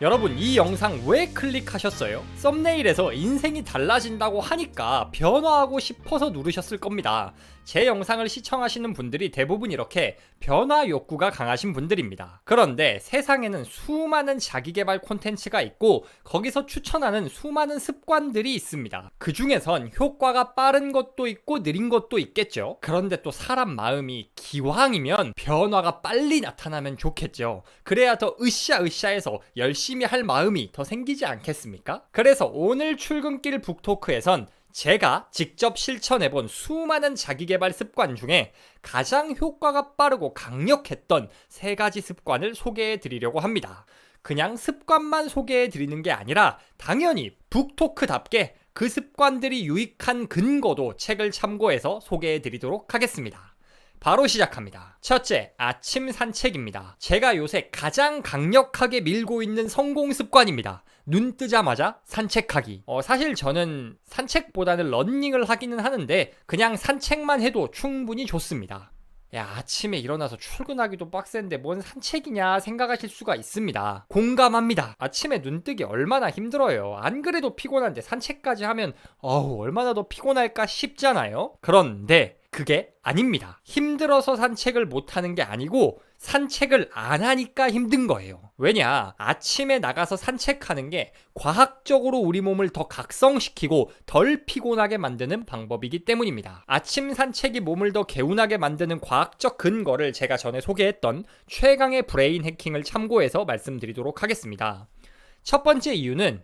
여러분 이 영상 왜 클릭하셨어요? 썸네일에서 인생이 달라진다고 하니까 변화하고 싶어서 누르셨을 겁니다. 제 영상을 시청하시는 분들이 대부분 이렇게 변화 욕구가 강하신 분들입니다. 그런데 세상에는 수많은 자기개발 콘텐츠가 있고 거기서 추천하는 수많은 습관들이 있습니다. 그 중에선 효과가 빠른 것도 있고 느린 것도 있겠죠. 그런데 또 사람 마음이 기왕이면 변화가 빨리 나타나면 좋겠죠. 그래야 더 으쌰으쌰해서 열심히 할 마음이 더 생기지 않겠습니까? 그래서 오늘 출근길 북토크에선 제가 직접 실천해본 수많은 자기개발 습관 중에 가장 효과가 빠르고 강력했던 세 가지 습관을 소개해 드리려고 합니다. 그냥 습관만 소개해 드리는 게 아니라 당연히 북토크답게 그 습관들이 유익한 근거도 책을 참고해서 소개해 드리도록 하겠습니다. 바로 시작합니다. 첫째, 아침 산책입니다. 제가 요새 가장 강력하게 밀고 있는 성공 습관입니다. 눈 뜨자마자 산책하기. 어, 사실 저는 산책보다는 런닝을 하기는 하는데 그냥 산책만 해도 충분히 좋습니다. 야, 아침에 일어나서 출근하기도 빡센데 뭔 산책이냐 생각하실 수가 있습니다. 공감합니다. 아침에 눈 뜨기 얼마나 힘들어요. 안 그래도 피곤한데 산책까지 하면 어우, 얼마나 더 피곤할까 싶잖아요. 그런데 그게 아닙니다. 힘들어서 산책을 못하는 게 아니고 산책을 안 하니까 힘든 거예요. 왜냐? 아침에 나가서 산책하는 게 과학적으로 우리 몸을 더 각성시키고 덜 피곤하게 만드는 방법이기 때문입니다. 아침 산책이 몸을 더 개운하게 만드는 과학적 근거를 제가 전에 소개했던 최강의 브레인 해킹을 참고해서 말씀드리도록 하겠습니다. 첫 번째 이유는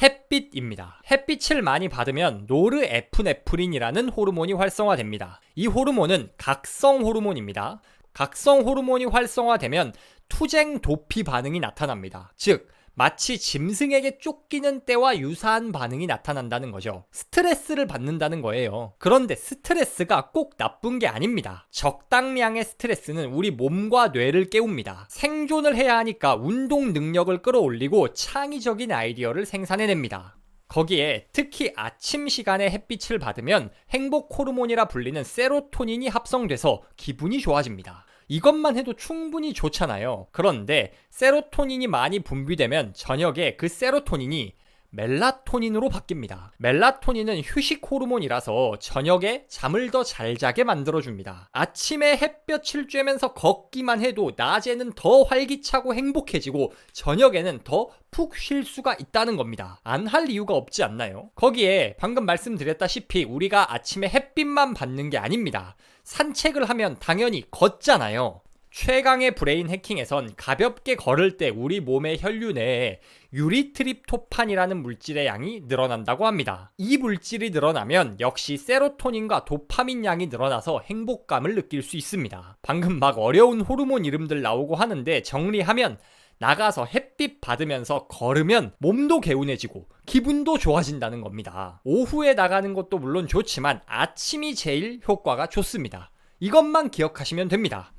햇빛입니다. 햇빛을 많이 받으면 노르에프네프린이라는 호르몬이 활성화됩니다. 이 호르몬은 각성 호르몬입니다. 각성 호르몬이 활성화되면 투쟁 도피 반응이 나타납니다. 즉, 마치 짐승에게 쫓기는 때와 유사한 반응이 나타난다는 거죠. 스트레스를 받는다는 거예요. 그런데 스트레스가 꼭 나쁜 게 아닙니다. 적당량의 스트레스는 우리 몸과 뇌를 깨웁니다. 생존을 해야 하니까 운동 능력을 끌어올리고 창의적인 아이디어를 생산해냅니다. 거기에 특히 아침 시간에 햇빛을 받으면 행복 호르몬이라 불리는 세로토닌이 합성돼서 기분이 좋아집니다. 이것만 해도 충분히 좋잖아요. 그런데 세로토닌이 많이 분비되면 저녁에 그 세로토닌이 멜라토닌으로 바뀝니다. 멜라토닌은 휴식 호르몬이라서 저녁에 잠을 더 잘 자게 만들어줍니다. 아침에 햇볕을 쬐면서 걷기만 해도 낮에는 더 활기차고 행복해지고 저녁에는 더 푹 쉴 수가 있다는 겁니다. 안 할 이유가 없지 않나요? 거기에 방금 말씀드렸다시피 우리가 아침에 햇빛만 받는 게 아닙니다. 산책을 하면 당연히 걷잖아요. 최강의 브레인 해킹에선 가볍게 걸을 때 우리 몸의 혈류 내에 유리트립토판이라는 물질의 양이 늘어난다고 합니다. 이 물질이 늘어나면 역시 세로토닌과 도파민 양이 늘어나서 행복감을 느낄 수 있습니다. 방금 막 어려운 호르몬 이름들 나오고 하는데 정리하면 나가서 햇빛 받으면서 걸으면 몸도 개운해지고 기분도 좋아진다는 겁니다. 오후에 나가는 것도 물론 좋지만 아침이 제일 효과가 좋습니다. 이것만 기억하시면 됩니다.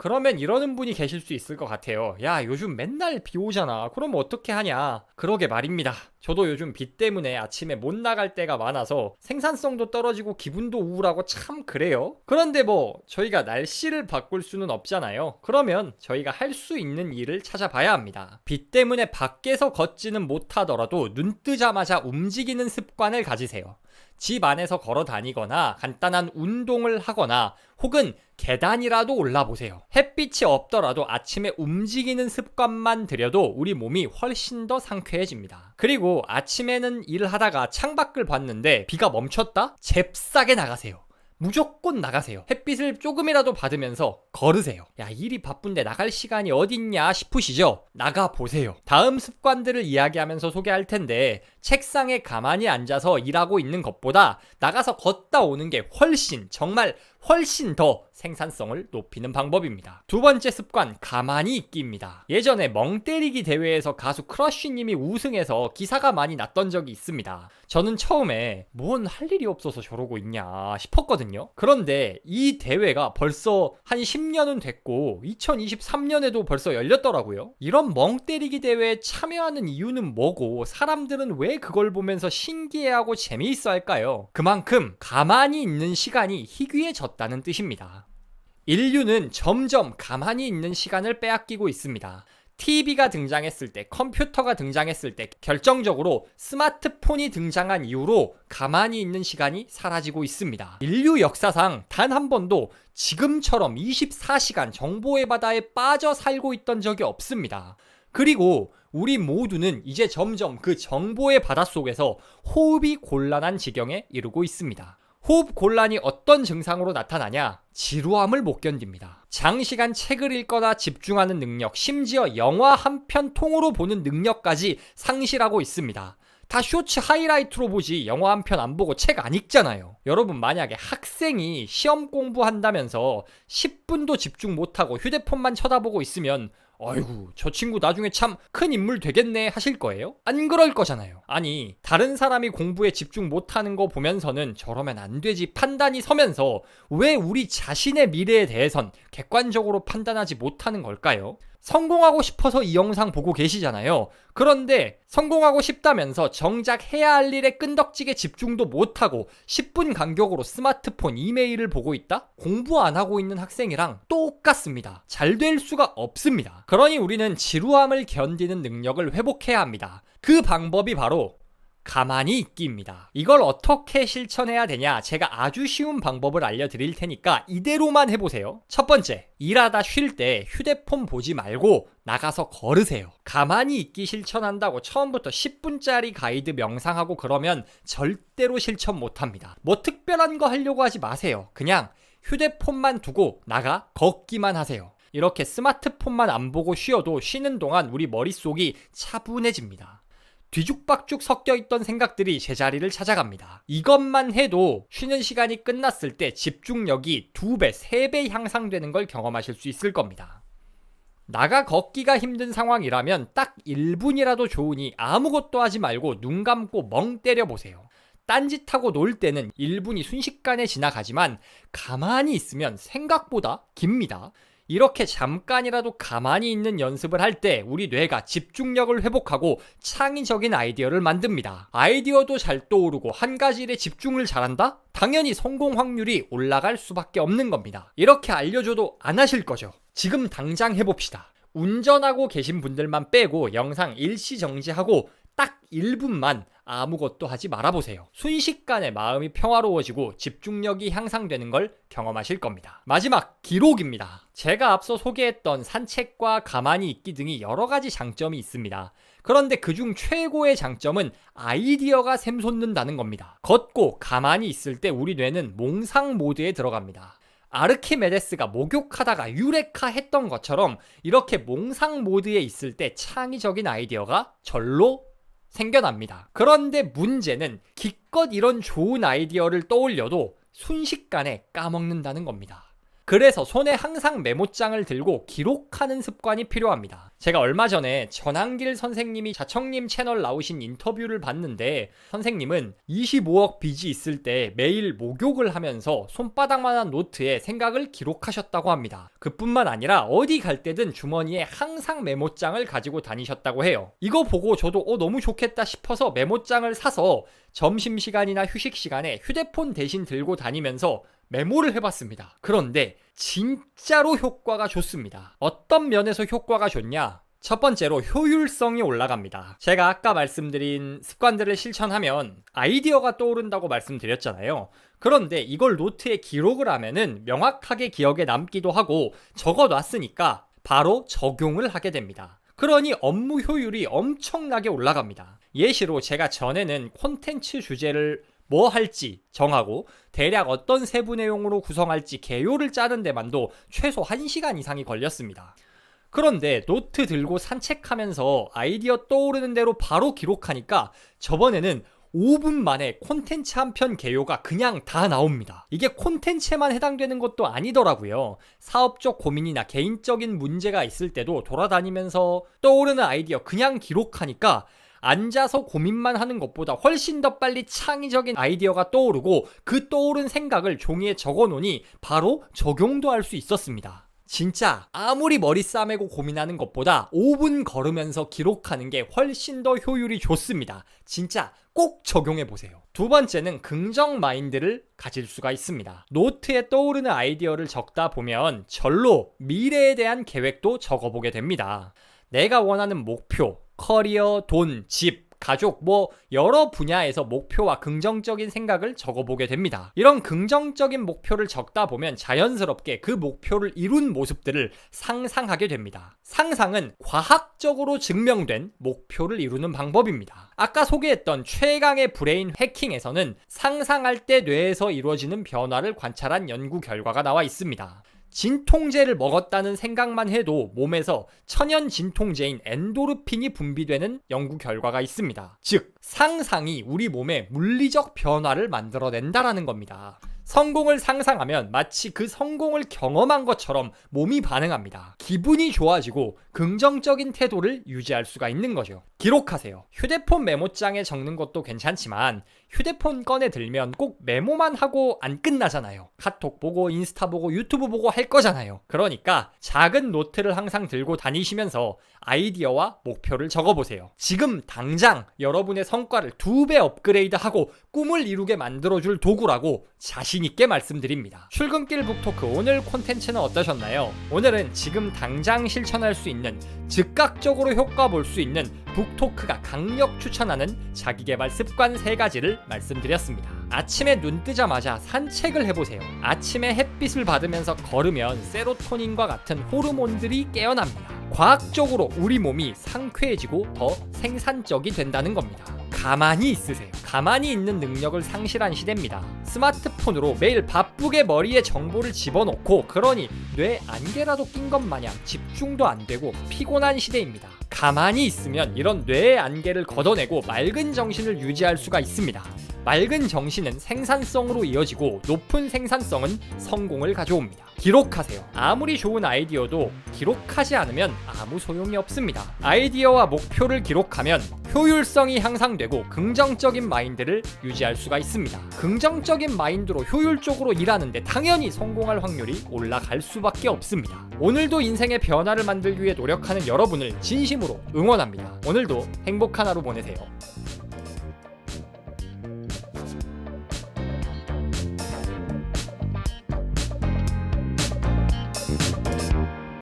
그러면 이러는 분이 계실 수 있을 것 같아요. 야, 요즘 맨날 비 오잖아. 그럼 어떻게 하냐? 그러게 말입니다. 저도 요즘 비 때문에 아침에 못 나갈 때가 많아서 생산성도 떨어지고 기분도 우울하고 참 그래요. 그런데 뭐 저희가 날씨를 바꿀 수는 없잖아요. 그러면 저희가 할 수 있는 일을 찾아봐야 합니다. 비 때문에 밖에서 걷지는 못하더라도 눈 뜨자마자 움직이는 습관을 가지세요. 집 안에서 걸어 다니거나 간단한 운동을 하거나 혹은 계단이라도 올라보세요. 햇빛이 없더라도 아침에 움직이는 습관만 들여도 우리 몸이 훨씬 더 상쾌해집니다. 그리고 아침에는 일을 하다가 창밖을 봤는데 비가 멈췄다? 잽싸게 나가세요. 무조건 나가세요. 햇빛을 조금이라도 받으면서 걸으세요. 야, 일이 바쁜데 나갈 시간이 어딨냐 싶으시죠? 나가 보세요. 다음 습관들을 이야기하면서 소개할 텐데, 책상에 가만히 앉아서 일하고 있는 것보다 나가서 걷다 오는 게 훨씬, 정말 훨씬 더 생산성을 높이는 방법입니다. 두 번째 습관, 가만히 있기입니다. 예전에 멍 때리기 대회에서 가수 크러쉬님이 우승해서 기사가 많이 났던 적이 있습니다. 저는 처음에 뭔 할 일이 없어서 저러고 있냐 싶었거든요. 그런데 이 대회가 벌써 한 10년은 됐고 2023년에도 벌써 열렸더라고요. 이런 멍 때리기 대회에 참여하는 이유는 뭐고 사람들은 왜 그걸 보면서 신기해하고 재미있어 할까요? 그만큼 가만히 있는 시간이 희귀해졌 다는 뜻입니다. 인류는 점점 가만히 있는 시간을 빼앗기고 있습니다. TV가 등장했을 때, 컴퓨터가 등장했을 때, 결정적으로 스마트폰이 등장한 이후로 가만히 있는 시간이 사라지고 있습니다. 인류 역사상 단 한 번도 지금처럼 24시간 정보의 바다에 빠져 살고 있던 적이 없습니다. 그리고 우리 모두는 이제 점점 그 정보의 바다 속에서 호흡이 곤란한 지경에 이르고 있습니다. 호흡 곤란이 어떤 증상으로 나타나냐? 지루함을 못 견딥니다. 장시간 책을 읽거나 집중하는 능력, 심지어 영화 한 편 통으로 보는 능력까지 상실하고 있습니다. 다 쇼츠 하이라이트로 보지 영화 한 편 안 보고 책 안 읽잖아요. 여러분 만약에 학생이 시험 공부한다면서 10분도 집중 못하고 휴대폰만 쳐다보고 있으면 아이고 저 친구 나중에 참 큰 인물 되겠네 하실 거예요? 안 그럴 거잖아요. 아니 다른 사람이 공부에 집중 못하는 거 보면서는 저러면 안 되지 판단이 서면서 왜 우리 자신의 미래에 대해선 객관적으로 판단하지 못하는 걸까요? 성공하고 싶어서 이 영상 보고 계시잖아요. 그런데 성공하고 싶다면서 정작 해야 할 일에 끈덕지게 집중도 못하고 10분 간격으로 스마트폰 이메일을 보고 있다? 공부 안 하고 있는 학생이랑 똑같습니다. 잘 될 수가 없습니다. 그러니 우리는 지루함을 견디는 능력을 회복해야 합니다. 그 방법이 바로 가만히 있기입니다. 이걸 어떻게 실천해야 되냐? 제가 아주 쉬운 방법을 알려드릴 테니까 이대로만 해보세요. 첫 번째, 일하다 쉴 때 휴대폰 보지 말고 나가서 걸으세요. 가만히 있기 실천한다고 처음부터 10분짜리 가이드 명상하고 그러면 절대로 실천 못합니다. 뭐 특별한 거 하려고 하지 마세요. 그냥 휴대폰만 두고 나가 걷기만 하세요. 이렇게 스마트폰만 안 보고 쉬어도 쉬는 동안 우리 머릿속이 차분해집니다. 뒤죽박죽 섞여 있던 생각들이 제자리를 찾아갑니다. 이것만 해도 쉬는 시간이 끝났을 때 집중력이 두 배, 세배 향상되는 걸 경험하실 수 있을 겁니다. 나가 걷기가 힘든 상황이라면 딱 1분이라도 좋으니 아무것도 하지 말고 눈 감고 멍 때려 보세요. 딴짓하고 놀 때는 1분이 순식간에 지나가지만 가만히 있으면 생각보다 깁니다. 이렇게 잠깐이라도 가만히 있는 연습을 할 때 우리 뇌가 집중력을 회복하고 창의적인 아이디어를 만듭니다. 아이디어도 잘 떠오르고 한 가지 일에 집중을 잘한다? 당연히 성공 확률이 올라갈 수밖에 없는 겁니다. 이렇게 알려줘도 안 하실 거죠. 지금 당장 해봅시다. 운전하고 계신 분들만 빼고 영상 일시 정지하고 딱 1분만 아무것도 하지 말아보세요. 순식간에 마음이 평화로워지고 집중력이 향상되는 걸 경험하실 겁니다. 마지막, 기록입니다. 제가 앞서 소개했던 산책과 가만히 있기 등이 여러 가지 장점이 있습니다. 그런데 그중 최고의 장점은 아이디어가 샘솟는다는 겁니다. 걷고 가만히 있을 때 우리 뇌는 몽상 모드에 들어갑니다. 아르키메데스가 목욕하다가 유레카 했던 것처럼 이렇게 몽상 모드에 있을 때 창의적인 아이디어가 절로 생겨납니다. 그런데 문제는 기껏 이런 좋은 아이디어를 떠올려도 순식간에 까먹는다는 겁니다. 그래서 손에 항상 메모장을 들고 기록하는 습관이 필요합니다. 제가 얼마 전에 전한길 선생님이 자청님 채널 나오신 인터뷰를 봤는데 선생님은 25억 빚이 있을 때 매일 목욕을 하면서 손바닥만한 노트에 생각을 기록하셨다고 합니다. 그뿐만 아니라 어디 갈 때든 주머니에 항상 메모장을 가지고 다니셨다고 해요. 이거 보고 저도 어, 너무 좋겠다 싶어서 메모장을 사서 점심시간이나 휴식시간에 휴대폰 대신 들고 다니면서 메모를 해봤습니다. 그런데 진짜로 효과가 좋습니다. 어떤 면에서 효과가 좋냐? 첫 번째로 효율성이 올라갑니다. 제가 아까 말씀드린 습관들을 실천하면 아이디어가 떠오른다고 말씀드렸잖아요. 그런데 이걸 노트에 기록을 하면은 명확하게 기억에 남기도 하고 적어 놨으니까 바로 적용을 하게 됩니다. 그러니 업무 효율이 엄청나게 올라갑니다. 예시로 제가 전에는 콘텐츠 주제를 뭐 할지 정하고 대략 어떤 세부 내용으로 구성할지 개요를 짜는 데만도 최소 1시간 이상이 걸렸습니다. 그런데 노트 들고 산책하면서 아이디어 떠오르는 대로 바로 기록하니까 저번에는 5분 만에 콘텐츠 한 편 개요가 그냥 다 나옵니다. 이게 콘텐츠에만 해당되는 것도 아니더라고요. 사업적 고민이나 개인적인 문제가 있을 때도 돌아다니면서 떠오르는 아이디어 그냥 기록하니까 앉아서 고민만 하는 것보다 훨씬 더 빨리 창의적인 아이디어가 떠오르고 그 떠오른 생각을 종이에 적어 놓으니 바로 적용도 할 수 있었습니다. 진짜 아무리 머리 싸매고 고민하는 것보다 5분 걸으면서 기록하는 게 훨씬 더 효율이 좋습니다. 진짜 꼭 적용해 보세요. 두 번째는 긍정 마인드를 가질 수가 있습니다. 노트에 떠오르는 아이디어를 적다 보면 절로 미래에 대한 계획도 적어보게 됩니다. 내가 원하는 목표, 커리어, 돈, 집, 가족, 뭐, 여러 분야에서 목표와 긍정적인 생각을 적어보게 됩니다. 이런 긍정적인 목표를 적다 보면 자연스럽게 그 목표를 이룬 모습들을 상상하게 됩니다. 상상은 과학적으로 증명된 목표를 이루는 방법입니다. 아까 소개했던 최강의 브레인 해킹에서는 상상할 때 뇌에서 이루어지는 변화를 관찰한 연구 결과가 나와 있습니다. 진통제를 먹었다는 생각만 해도 몸에서 천연 진통제인 엔도르핀이 분비되는 연구 결과가 있습니다. 즉, 상상이 우리 몸에 물리적 변화를 만들어낸다라는 겁니다. 성공을 상상하면 마치 그 성공을 경험한 것처럼 몸이 반응합니다. 기분이 좋아지고 긍정적인 태도를 유지할 수가 있는 거죠. 기록하세요. 휴대폰 메모장에 적는 것도 괜찮지만 휴대폰 꺼내 들면 꼭 메모만 하고 안 끝나잖아요. 카톡 보고 인스타 보고 유튜브 보고 할 거잖아요. 그러니까 작은 노트를 항상 들고 다니시면서 아이디어와 목표를 적어보세요. 지금 당장 여러분의 성과를 두 배 업그레이드하고 꿈을 이루게 만들어줄 도구라고 자신있게 말씀드립니다. 출근길 북토크 오늘 콘텐츠는 어떠셨나요? 오늘은 지금 당장 실천할 수 있는 즉각적으로 효과 볼 수 있는 북토크가 강력 추천하는 자기개발 습관 세 가지를 말씀드렸습니다. 아침에 눈 뜨자마자 산책을 해보세요. 아침에 햇빛을 받으면서 걸으면 세로토닌과 같은 호르몬들이 깨어납니다. 과학적으로 우리 몸이 상쾌해지고 더 생산적이 된다는 겁니다. 가만히 있으세요. 가만히 있는 능력을 상실한 시대입니다. 스마트폰으로 매일 바쁘게 머리에 정보를 집어넣고 그러니 뇌 안개라도 낀 것 마냥 집중도 안 되고 피곤한 시대입니다. 가만히 있으면 이런 뇌의 안개를 걷어내고 맑은 정신을 유지할 수가 있습니다. 맑은 정신은 생산성으로 이어지고 높은 생산성은 성공을 가져옵니다. 기록하세요. 아무리 좋은 아이디어도 기록하지 않으면 아무 소용이 없습니다. 아이디어와 목표를 기록하면 효율성이 향상되고 긍정적인 마인드를 유지할 수가 있습니다. 긍정적인 마인드로 효율적으로 일하는데 당연히 성공할 확률이 올라갈 수밖에 없습니다. 오늘도 인생의 변화를 만들기 위해 노력하는 여러분을 진심으로 응원합니다. 오늘도 행복한 하루 보내세요.